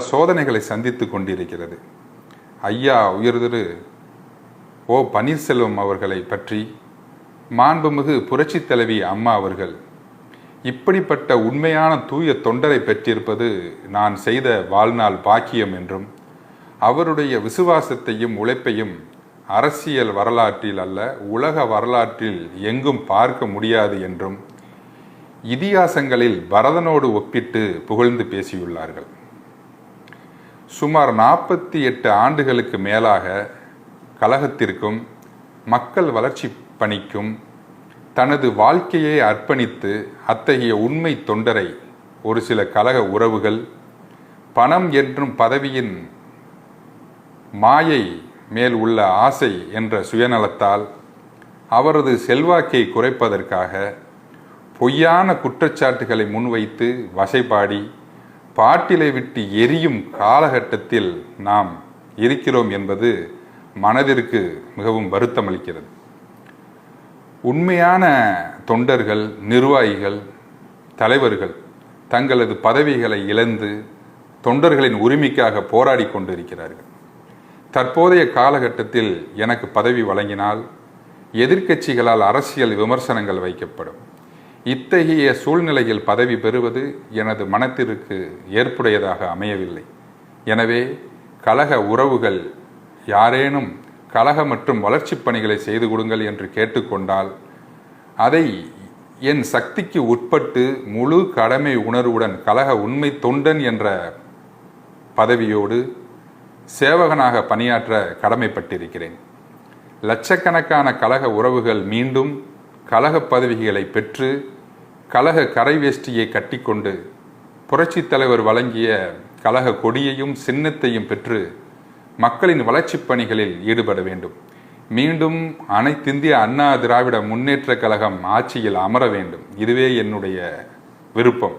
சோதனைகளை சந்தித்து கொண்டிருக்கிறது. ஐயா உயர்திரு ஓ பன்னீர்செல்வம் அவர்களை பற்றி மாண்புமிகு புரட்சி தலைவி அம்மா அவர்கள் இப்படிப்பட்ட உண்மையான தூய தொண்டரை பெற்றிருப்பது நான் செய்த வாழ்நாள் பாக்கியம் என்றும் அவருடைய விசுவாசத்தையும் உழைப்பையும் அரசியல் வரலாற்றில் அல்ல உலக வரலாற்றில் எங்கும் பார்க்க முடியாது என்றும் இதிகாசங்களில் பரதனோடு ஒப்பிட்டு புகழ்ந்து பேசியுள்ளார்கள். சுமார் நாற்பத்தி எட்டு ஆண்டுகளுக்கு மேலாக கழகத்திற்கும் மக்கள் வளர்ச்சி பணிக்கும் தனது வாழ்க்கையை அர்ப்பணித்து அத்தகைய உண்மை தொண்டரை ஒரு சில கழக உறவுகள் பணம் என்றும் பதவியின் மாயை மேல் உள்ள ஆசை என்ற சுயநலத்தால் அவரது செல்வாக்கை குறைப்பதற்காக பொய்யான குற்றச்சாட்டுகளை முன்வைத்து வசைபாடி பாட்டிலை விட்டு எரியும் காலகட்டத்தில் நாம் இருக்கிறோம் என்பது மனதிற்கு மிகவும் வருத்தமளிக்கிறது உண்மையான தொண்டர்கள் நிர்வாகிகள் தலைவர்கள் தங்களது பதவிகளை இழந்து தொண்டர்களின் உரிமைக்காக போராடி கொண்டிருக்கிறார்கள். தற்போதைய காலகட்டத்தில் எனக்கு பதவி வழங்கினால் எதிர்க்கட்சிகளால் அரசியல் விமர்சனங்கள் வைக்கப்படும். இத்தகைய சூழ்நிலையில் பதவி பெறுவது எனது மனத்திற்கு ஏற்புடையதாக அமையவில்லை. எனவே கழக உறவுகள் யாரேனும் கழக மற்றும் வளர்ச்சிப் பணிகளை செய்து கொடுங்கள் என்று கேட்டுக்கொண்டால் அதை என் சக்திக்கு உட்பட்டு முழு கடமை உணர்வுடன் கழக உண்மை தொண்டன் என்ற பதவியோடு சேவகனாக பணியாற்ற கடமைப்பட்டிருக்கிறேன். லட்சக்கணக்கான கழக உறவுகள் மீண்டும் கழக பதவிகளை பெற்று கழக கரை வேஷ்டியை கட்டிக்கொண்டு புரட்சித் தலைவர் வழங்கிய கழக கொடியையும் சின்னத்தையும் பெற்று மக்களின் வளர்ச்சிப் பணிகளில் ஈடுபட வேண்டும். மீண்டும் அனைத்திந்திய அண்ணா திராவிட முன்னேற்ற கழகம் ஆட்சியில் அமர வேண்டும். இதுவே என்னுடைய விருப்பம்.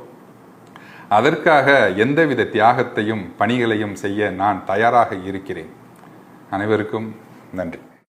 அதற்காக எந்தவித தியாகத்தையும் பணிகளையும் செய்ய நான் தயாராக இருக்கிறேன். அனைவருக்கும் நன்றி.